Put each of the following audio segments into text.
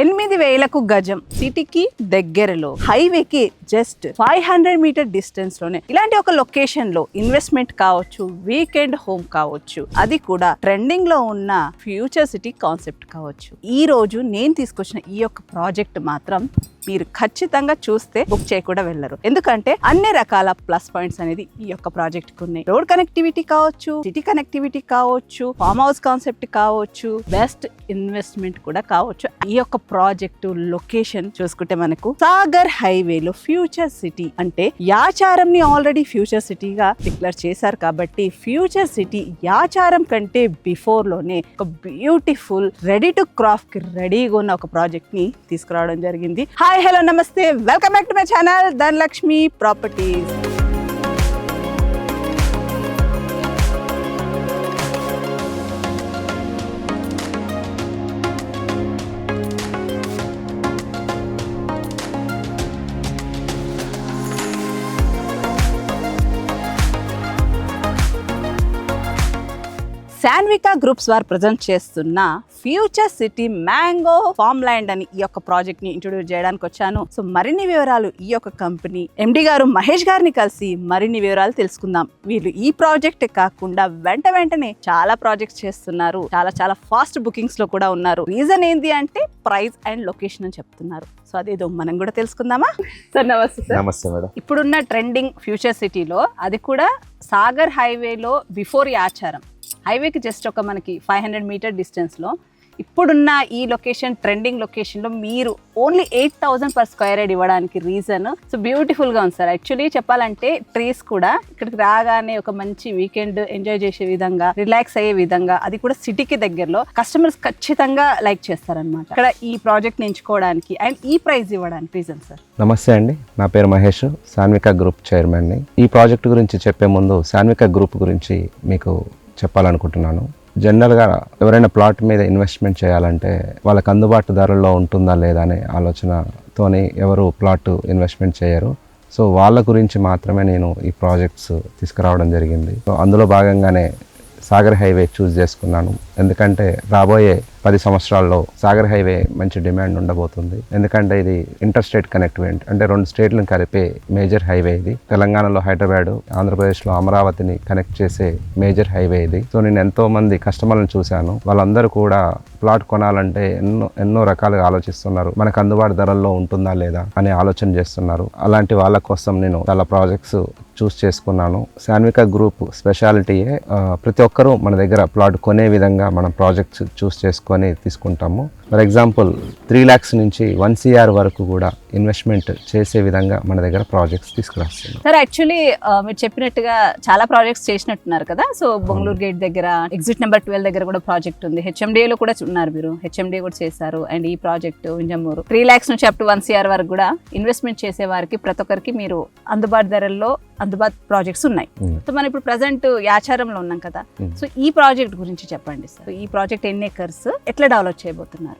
ఎనిమిది వేలకు గజం సిటీకి దగ్గరలో హైవేకి జస్ట్ ఫైవ్ హండ్రెడ్ మీటర్ డిస్టెన్స్లోనే ఇలాంటి ఒక లొకేషన్లో ఇన్వెస్ట్మెంట్ కావచ్చు వీకెండ్ హోమ్ కావచ్చు అది కూడా ట్రెండింగ్లో ఉన్న ఫ్యూచర్ సిటీ కాన్సెప్ట్ కావచ్చు. ఈ రోజు నేను తీసుకొచ్చిన ఈ యొక్క ప్రాజెక్ట్ మాత్రం మీరు ఖచ్చితంగా చూస్తే బుక్ చేయకుండా వెళ్ళరు. ఎందుకంటే అన్ని రకాల ప్లస్ పాయింట్స్ అనేది ఈ యొక్క ప్రాజెక్ట్కు ఉన్నాయి. రోడ్ కనెక్టివిటీ కావచ్చు సిటీ కనెక్టివిటీ కావచ్చు ఫామ్ హౌస్ కాన్సెప్ట్ కావచ్చు బెస్ట్ ఇన్వెస్ట్మెంట్ కూడా కావచ్చు. ఈ యొక్క ప్రాజెక్టు లొకేషన్ చూసుకుంటే మనకు సాగర్ హైవేలో ఫ్యూచర్ సిటీ అంటే యాచారం ని ఆల్రెడీ ఫ్యూచర్ సిటీగా డిక్లేర్ చేశారు కాబట్టి ఫ్యూచర్ సిటీ యాచారం కంటే బిఫోర్లోనే ఒక బ్యూటిఫుల్ రెడీ టు క్రాఫ్ట్కి రెడీగా ఉన్న ఒక ప్రాజెక్ట్ని తీసుకురావడం జరిగింది. హాయ్ హలో నమస్తే. Welcome back to my channel Dhanalakshmi properties. Sanvika groups వారు ప్రజెంట్ చేస్తున్న future city mango farm land అని ఈ యొక్క ప్రాజెక్ట్ని ఇంట్రొడ్యూస్ చేయడానికి వచ్చాను. సో మరిన్ని వివరాలు ఈ యొక్క కంపెనీ ఎండి గారు మహేష్ గారిని కలిసి మరిన్ని వివరాలు తెలుసుకుందాం. వీళ్ళు ఈ ప్రాజెక్ట్ కాకుండా వెంట వెంటనే చాలా ప్రాజెక్ట్స్ చేస్తున్నారు. చాలా చాలా ఫాస్ట్ బుకింగ్స్లో కూడా ఉన్నారు. రీజన్ ఏంటి అంటే ప్రైస్ అండ్ లొకేషన్ అని చెప్తున్నారు. సో అదేదో మనం కూడా తెలుసుకుందామా? సార్ నమస్తే సార్. నమస్తే మేడం. ఇప్పుడున్న ట్రెండింగ్ ఫ్యూచర్ సిటీలో అది కూడా సాగర్ హైవేలో బిఫోర్ యాచారం హైవేకి జస్ట్ ఒక మనకి ఫైవ్ హండ్రెడ్ మీటర్ డిస్టెన్స్లో ఇప్పుడున్న ఈ లొకేషన్ ట్రెండింగ్ లొకేషన్లో మీరు only eight thousand per square yard ఇవ్వడానికి రీజన్. సో బ్యూటిఫుల్గా ఉంది సార్. యాక్చువల్లీ చెప్పాలంటే ట్రీస్ కూడా ఇక్కడికి రాగానే ఒక మంచి వీకెండ్ ఎంజాయ్ చేసే విధంగా రిలాక్స్ అయ్యే విధంగా అది కూడా సిటీకి దగ్గరలో కస్టమర్స్ ఖచ్చితంగా లైక్ చేస్తారనమాట ఇక్కడ ఈ ప్రాజెక్ట్ ఎంచుకోవడానికి అండ్ ఈ ప్రైస్ ఇవ్వడానికి రీజన్ సార్. నమస్తే అండి. నా పేరు మహేష్. సాన్విక గ్రూప్ చైర్మన్ని. ఈ ప్రాజెక్ట్ గురించి చెప్పే ముందు సాన్విక గ్రూప్ గురించి మీకు చెప్పాలనుకుంటున్నాను. జనరల్గా ఎవరైనా ప్లాట్ మీద ఇన్వెస్ట్మెంట్ చేయాలంటే వాళ్ళకి అందుబాటు ధరల్లో ఉంటుందా లేదా అనే ఆలోచనతోని ఎవరు ప్లాట్ ఇన్వెస్ట్మెంట్ చేయరు. సో వాళ్ళ గురించి మాత్రమే నేను ఈ ప్రాజెక్ట్స్ తీసుకురావడం జరిగింది. సో అందులో భాగంగానే సాగర్ హైవే చూస్ చేసుకున్నాను. ఎందుకంటే రాబోయే పది సంవత్సరాల్లో సాగర్ హైవే మంచి డిమాండ్ ఉండబోతుంది. ఎందుకంటే ఇది ఇంటర్ స్టేట్ కనెక్టివెంట్ అంటే రెండు స్టేట్లను కలిపే మేజర్ హైవే ఇది. తెలంగాణలో హైదరాబాద్ ఆంధ్రప్రదేశ్లో అమరావతిని కనెక్ట్ చేసే మేజర్ హైవే ఇది. సో నేను ఎంతో మంది కస్టమర్లను చూశాను. వాళ్ళందరూ కూడా ప్లాట్ కొనాలంటే ఎన్నో ఎన్నో రకాలుగా ఆలోచిస్తున్నారు. మనకు అందుబాటు ధరల్లో ఉంటుందా లేదా అనే ఆలోచన చేస్తున్నారు. అలాంటి వాళ్ళ కోసం నేను చాలా ప్రాజెక్ట్స్ చూస్ చేసుకున్నాను. శాన్విక గ్రూప్ స్పెషాలిటీయే. ప్రతి ఒక్కరూ మన దగ్గర ప్లాట్ కొనే విధంగా మనం ప్రాజెక్ట్స్ చూస్ చేసుకొని తీసుకుంటాము. ఫర్ ఎగ్జాంపుల్ త్రీ ల్యాక్స్ నుంచి వన్ సిఆర్ వరకు కూడా ఇన్వెస్ట్మెంట్ చేసే విధంగా మన దగ్గర ప్రాజెక్ట్స్ తీసుకురాస్తున్నాం సార్ యాక్చువల్లీ మీరు చెప్పినట్టుగా చాలా ప్రాజెక్ట్స్ చేసినట్టున్నారు కదా? సో బొంగళూరు గేట్ దగ్గర ఎగ్జిట్ నెంబర్ ట్వెల్వ్ దగ్గర కూడా ప్రాజెక్ట్ ఉంది. HMDA లో కూడా ఉన్నారు మీరు. హెచ్ఎండి కూడా చేశారు. అండ్ ఈ ప్రాజెక్ట్ వింజమూరు త్రీ ల్యాక్స్ నుంచి అప్ టు వన్ సిఆర్ వరకు కూడా ఇన్వెస్ట్మెంట్ చేసే వారికి ప్రతి ఒక్కరికి మీరు అందుబాటు ధరల్లో అందుబాటు ప్రాజెక్ట్స్ ఉన్నాయి. Hmm. సో మనం ఇప్పుడు ప్రజెంట్ యాచారంలో ఉన్నాం కదా? Hmm. సో ఈ ప్రాజెక్ట్ గురించి చెప్పండి సార్ ఈ ప్రాజెక్ట్ ఎన్ని ఎకర్స్ ఎట్లా డెవలప్ చేయబోతున్నారు?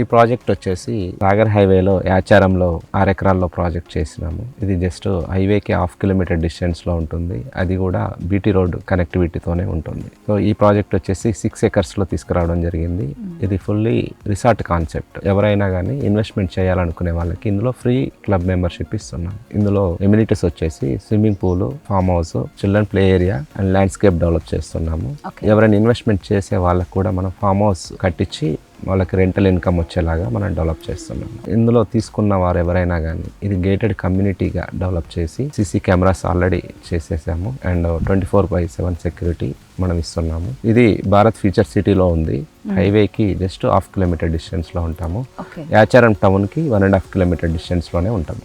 ఈ ప్రాజెక్ట్ వచ్చేసి సాగర్ హైవేలో యాచారంలో ఆరు ఎకరాల్లో ప్రాజెక్ట్ చేసినాము. ఇది జస్ట్ హైవేకి హాఫ్ కిలోమీటర్ డిస్టెన్స్లో ఉంటుంది. అది కూడా బీటీ రోడ్ కనెక్టివిటీతోనే ఉంటుంది. సో ఈ ప్రాజెక్ట్ వచ్చేసి సిక్స్ ఎకర్స్లో తీసుకురావడం జరిగింది. ఇది ఫుల్లీ రిసార్ట్ కాన్సెప్ట్. ఎవరైనా కానీ ఇన్వెస్ట్మెంట్ చేయాలనుకునే వాళ్ళకి ఇందులో ఫ్రీ క్లబ్ మెంబర్షిప్ ఇస్తున్నాం. ఇందులో ఎమ్యూనిటీస్ వచ్చేసి swimming pool farm house children play area and landscape develop చేస్తున్నాము. ఎవరైనా ఇన్వెస్ట్మెంట్ చేసే వాళ్ళకు కూడా మనం ఫామ్ హౌస్ కట్టించి వాళ్ళకి రెంటల్ ఇన్కమ్ వచ్చేలాగా మనం డెవలప్ చేస్తున్నాం. ఇందులో తీసుకున్న వారు ఎవరైనా కానీ ఇది గేటెడ్ కమ్యూనిటీగా డెవలప్ చేసి సీసీ కెమెరాస్ ఆల్రెడీ చేసేసాము. And twenty four by seven security మనం ఇస్తున్నాము. ఇది భారత్ ఫ్యూచర్ సిటీలో ఉంది. హైవేకి జస్ట్ హాఫ్ కిలోమీటర్ డిస్టెన్స్లో ఉంటాము. యాచారం టౌన్కి వన్ అండ్ హాఫ్ కిలోమీటర్ డిస్టెన్స్లోనే ఉంటాము.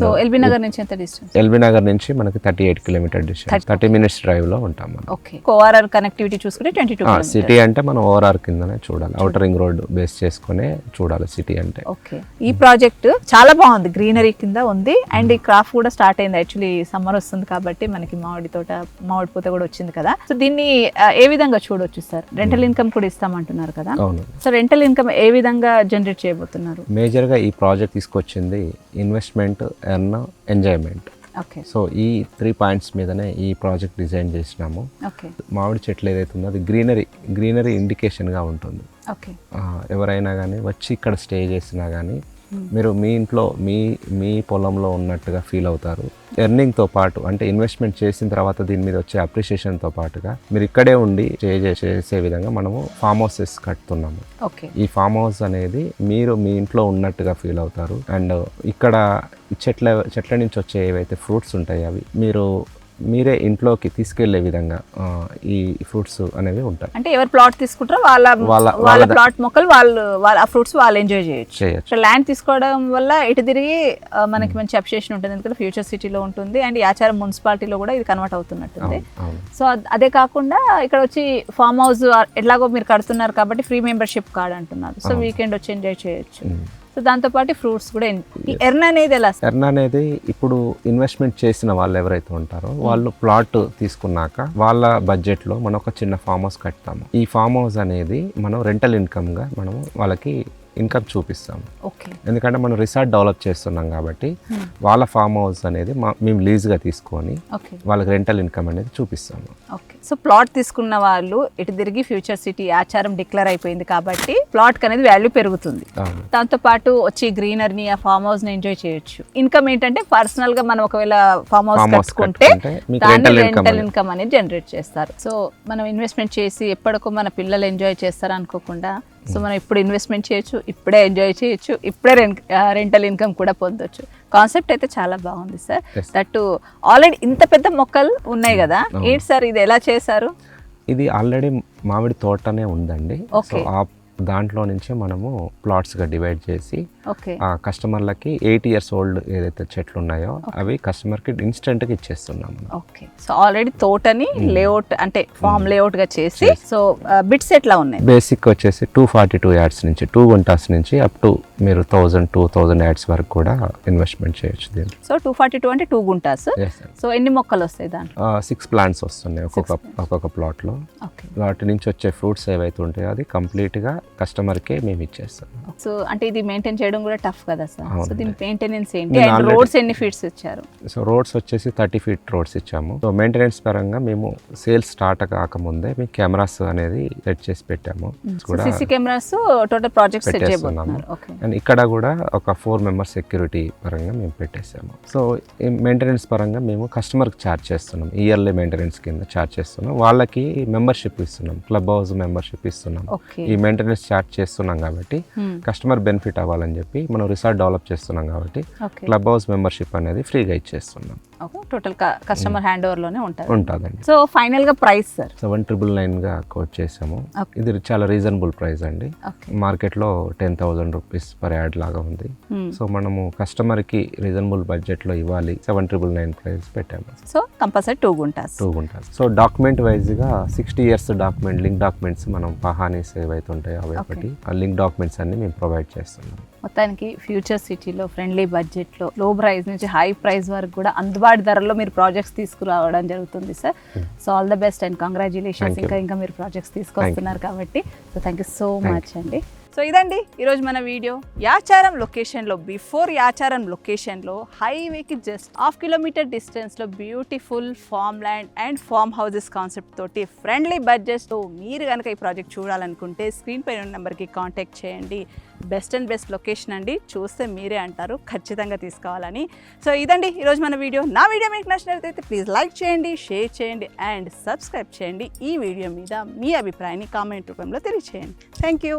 సో ఎల్బీ నగర్ నుంచి ఎంత డిస్టెన్స్ ఎల్బీ నగర్ నుంచి మనకి thirty eight kilometre distance thirty minutes డ్రైవ్లో ఉంటాం మనం ఓకే ఓఆర్ఆర్ కనెక్టివిటీ చూసుకుంటే ట్వంటీ టూ సిటీ అంటే మనం ఓవరాల్ కిందనే చూడాలి. అవుటర్ రింగ్ రోడ్ బేస్ చేసుకునే చూడాలి సిటీ అంటే. ఓకే ఈ ప్రాజెక్ట్ చాలా బాగుంది. గ్రీనరీ కింద ఉంది. అండ్ ఈ క్రాఫ్ట్ కూడా స్టార్ట్ అయింది. యాక్చువల్లీ సమ్మర్ వస్తుంది కాబట్టి మనకి మామిడి తోట మామిడి పూత కూడా వచ్చింది కదా. సో దీన్ని ఏ విధంగా చూడొచ్చు సార్? రెంటల్ ఇన్కమ్ కూడా ఇస్తామంటున్నారు కదా. సో రెంటల్ ఇన్కమ్ ఏ విధంగా జనరేట్ చేయబోతున్నారు? మేజర్గా ఈ ప్రాజెక్ట్ తీసుకొచ్చింది investment earn enjoyment okay so ఈ త్రీ పాయింట్స్ మీదనే ఈ ప్రాజెక్ట్ డిజైన్ చేసినాము. మామిడి చెట్లు ఏదైతే ఉందో అది గ్రీనరీ గ్రీనరీ ఇండికేషన్గా ఉంటుంది. ఎవరైనా కానీ వచ్చి ఇక్కడ స్టే చేసినా కానీ మీరు మీ ఇంట్లో మీ మీ పొలంలో ఉన్నట్టుగా ఫీల్ అవుతారు. ఎర్నింగ్తో పాటు అంటే ఇన్వెస్ట్మెంట్ చేసిన తర్వాత దీని మీద వచ్చే అప్రిషియేషన్తో పాటుగా మీరు ఇక్కడే ఉండి స్టే చేసే విధంగా మనము ఫామ్ హౌసెస్ కట్టుతున్నాము. ఓకే. ఈ ఫామ్ హౌస్ అనేది మీరు మీ ఇంట్లో ఉన్నట్టుగా ఫీల్ అవుతారు. అండ్ ఇక్కడ చెట్ల చెట్ల నుంచి వచ్చే ఏవైతే ఫ్రూట్స్ ఉంటాయి అవి మీరు మీరే ఇంట్లోకి తీసుకెళ్ళే విధంగా ఈ ఫ్రూట్స్ అనేవి ఉంటాయి. అంటే ఎవరు ప్లాట్ తీసుకుంటారో వాళ్ళ వాళ్ళ- ప్లాట్ మొక్కలు వాళ్ళు వాళ్ళ ఆ ఫ్రూట్స్ వాళ్ళు ఎంజాయ్ చేయొచ్చు. ల్యాండ్ తీసుకోవడం వల్ల ఇటు తిరిగి మనకి మంచి అప్రిషియేషన్ ఉంటుంది. ఎందుకంటే ఫ్యూచర్ సిటీలో ఉంటుంది. అండ్ యాచారం మున్సిపాలిటీలో కూడా ఇది కన్వర్ట్ అవుతున్నట్టుంది. సో అద్- కాకుండా ఇక్కడ వచ్చి ఫామ్ హౌస్ ఎట్లాగో మీరు కడుతున్నారు కాబట్టి ఫ్రీ మెంబర్షిప్ కార్డ్ అంటున్నారు. సో వీకెండ్ వచ్చి ఎంజాయ్ చేయొచ్చు. సో దాంతోపాటు ఫ్రూట్స్ కూడా ఈ ఎర్న్ అనేది ఎలా ఎర్న్ అనేది ఇప్పుడు ఇన్వెస్ట్మెంట్ చేసిన వాళ్ళు ఎవరైతే ఉంటారో వాళ్ళు ప్లాట్ తీసుకున్నాక వాళ్ళ బడ్జెట్లో మనం ఒక చిన్న ఫామ్ హౌస్ కట్టాము ఈ ఫామ్ హౌస్ అనేది మనం రెంటల్ ఇన్కమ్గా మనము వాళ్ళకి ఇన్కమ్ చూపిస్తాము. ఓకే. ఎందుకంటే మనం రిసార్ట్ డెవలప్ చేస్తున్నాం కాబట్టి వాళ్ళ ఫామ్ హౌస్ అనేది మేము లీజ్గా తీసుకొని వాళ్ళకి రెంటల్ ఇన్కమ్ అనేది చూపిస్తాము. ఓకే. సో ప్లాట్ తీసుకున్న వాళ్ళు ఇటు తిరిగి ఫ్యూచర్ సిటీ ఆచారం డిక్లేర్ అయిపోయింది కాబట్టి ప్లాట్ అనేది వాల్యూ పెరుగుతుంది. దాంతో పాటు వచ్చి గ్రీనరీని ఆ ఫామ్ హౌస్ని ఎంజాయ్ చేయొచ్చు. ఇన్కమ్ ఏంటంటే పర్సనల్గా మనం ఒకవేళ ఫామ్ హౌస్ కట్టుకుంటే దాన్ని రెంటల్ ఇన్కమ్ అనేది. జనరేట్ చేస్తారు. సో మనం ఇన్వెస్ట్మెంట్ చేసి ఎప్పటికో మన పిల్లలు ఎంజాయ్ చేస్తారు అనుకోకుండా సో మనం ఇప్పుడు ఇన్వెస్ట్మెంట్ చేయొచ్చు ఇప్పుడే ఎంజాయ్ చేయొచ్చు ఇప్పుడే రెంటల్ ఇన్కమ్ కూడా పొందొచ్చు. కాన్సెప్ట్ అయితే చాలా బాగుంది సార్. దట్టు ఆల్రెడీ ఇంత పెద్ద మొక్కలు ఉన్నాయి కదా? ఏంటి సార్ ఇది ఎలా చేశారు? ఇది ఆల్రెడీ మామిడి తోటనే ఉందండి. So Okay. ఆ దాంట్లో నుంచే మనము ప్లాట్స్గా డివైడ్ చేసి ఆ కస్టమర్లకి ఎయిట్ ఇయర్స్ ఓల్డ్ ఏదైతే చెట్లు ఉన్నాయో అవి కస్టమర్కి ఇన్స్టెంట్గా ఇచ్చేస్తున్నాం మనం. ఓకే. సో ఆల్రెడీ తోటని లేఅవుట్ అంటే ఫామ్ లేఅవుట్గా చేసి సో బిట్స్ ఎట్లా ఉన్నాయి? బేసిక్ వచ్చేసి టూ ఫార్టీ టూ యాడ్స్ నుంచి టూ గుంటాస్ నుంచి అప్ టు మీరు థౌజండ్ టూ థౌజండ్ యాడ్స్ వరకు కూడా ఇన్వెస్ట్మెంట్ చేయొచ్చు దీంట్లో. సో టూ ఫార్టీ టూ అంటే టూ గుంటాస్. సో ఎన్ని మొక్కలు వస్తాయి దాంట్లో? సిక్స్ ప్లాంట్స్ వస్తున్నాయి ఒక్కొక్క ఒక్కొక్క ప్లాట్లో వాటి నుంచి వచ్చే ఫ్రూట్స్ ఏవైతే ఉంటాయో అది కంప్లీట్గా కస్టమర్కే మేము ఇచ్చేస్తాం. సో అంటే ఇది మెయింటైన్ చేయడం కూడా టఫ్ కదా సార్. సో. దీని మెయింటెనెన్స్ ఏంటి? అండ్ రోడ్స్ ఎన్ని ఫీట్స్ ఇచ్చారు? సో రోడ్స్ వచ్చేసి థర్టీ ఫీట్ రోడ్స్ ఇచ్చాము. సో మెయింటెనెన్స్ పరంగా మేము సేల్స్ స్టార్ట్ కాకముందే మేము కెమెరాస్ అనేది సెట్ చేసి పెట్టాము. కూడా CC cameras total project set okay. And ఇక్కడ కూడా ఒక ఫోర్ మెంబర్స్ సెక్యూరిటీ పరంగా మేము పెట్టేసాము. సో మెయింటెనెన్స్ పరంగా మేము కస్టమర్కి ఛార్జ్ చేస్తున్నాం. ఇయర్లీ మెయింటెనెన్స్ కింద ఛార్జ్ చేస్తున్నాం. వాళ్ళకి మెంబర్షిప్ ఇస్తున్నాం. క్లబ్ హౌస్ మెంబర్షిప్ ఇస్తున్నాం. ఈ మెయింటెనెన్స్ ఛార్జ్ చేస్తున్నాం కాబట్టి కస్టమర్ బెనిఫిట్ అవ్వాలని చెప్పి మనం రిసార్ట్ డెవలప్ చేస్తున్నాం కాబట్టి క్లబ్ హౌస్ మెంబర్షిప్ అనేది ఫ్రీగా ఇచ్చేస్తున్నాం. ఓకే టోటల్ కస్టమర్ హ్యాండ్ ఓవర్లోనే ఉంటారు. ఉంటుందండి. సో ఫైనల్గా ప్రైస్ సార్ సెవెన్ ట్రిపుల్ నైన్గా కోట్ చేసాము. ఇది చాలా రీజనబుల్ ప్రైస్ అండి. మార్కెట్లో ten thousand rupees per yard లాగా ఉంది. సో మనము కస్టమర్కి రీజనబుల్ బడ్జెట్లో ఇవ్వాలి. సెవెన్ ట్రిపుల్ నైన్ ప్రైస్ పెట్టాము. So compulsory two guntas two ఉంటుంది సో డాక్యుమెంట్ వైజ్గా sixty years document link documents మనం పహానీస్ ఏవైతే ఉంటాయో అవి ఒకటి. ఆ లింక్ డాక్యుమెంట్స్ అన్ని మేము ప్రొవైడ్ చేస్తున్నాం మొత్తానికి ఫ్యూచర్ సిటీలో ఫ్రెండ్లీ బడ్జెట్లో లో ప్రైస్ నుంచి హై ప్రైస్ వరకు కూడా అందుబాటు ధరలో మీరు ప్రాజెక్ట్స్ తీసుకురావడం జరుగుతుంది sir so all the best and congratulations. ఇంకా ఇంకా మీరు ప్రాజెక్ట్స్ తీసుకొస్తున్నారు కాబట్టి. So thank you so much అండి. సో ఇదండి ఈరోజు మన వీడియో. యాచారం లొకేషన్లో బిఫోర్ యాచారం లొకేషన్లో హైవేకి జస్ట్ హాఫ్ కిలోమీటర్ డిస్టెన్స్లో beautiful farm land and farm houses concept తోటి ఫ్రెండ్లీ బడ్జెట్తో మీరు కనుక ఈ ప్రాజెక్ట్ చూడాలనుకుంటే స్క్రీన్ పైన ఉన్న నెంబర్కి కాంటాక్ట్ చేయండి. బెస్ట్ అండ్ బెస్ట్ లొకేషన్ అండి. చూస్తే మీరే అంటారు ఖచ్చితంగా తీసుకోవాలని. సో ఇదండి ఈరోజు మన వీడియో. నా వీడియో మీకు నచ్చినట్లయితే ప్లీజ్ లైక్ చేయండి షేర్ చేయండి అండ్ సబ్స్క్రైబ్ చేయండి. ఈ వీడియో మీద మీ అభిప్రాయాన్ని కామెంట్ రూపంలో తెలియచేయండి. Thank you.